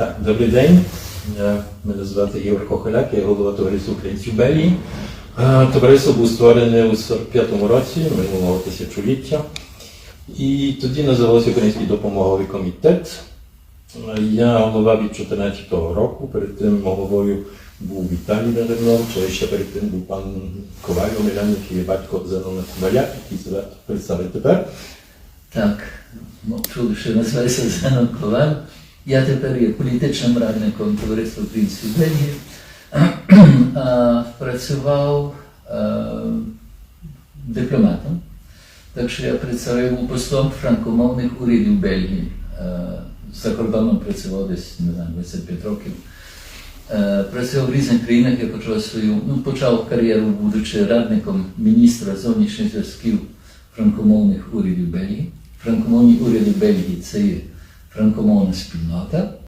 Так, добрий день. Мене звати Ігор Кохоляк, я голова товариства українців Белії. Е, Товариство було створене у 45-му році, минулого тисячоліття. І тоді називався Український допомоговий комітет. Е, Я голова від 2014 року. Перед тим головою був Віталій Деревнов, а ще перед тим був пан Коваль Омелян, який є батько Зенона Коваля, який себе представить тепер. Так, ну, чули, що називається Зенон Коваль. Я тепер є політичним радником товариства української Бельгії. Працював е, дипломатом, так що я був послом франкомовних урядів Бельгії. Е, За кордоном працював десь не знаю, 25 років. Е, Працював в різних країнах, я почав свою, ну, почав кар'єру, будучи радником міністра зовнішніх зв'язків франкомовних урядів Бельгії. Франкомовні уряди Бельгії це є франкомовна спільнота.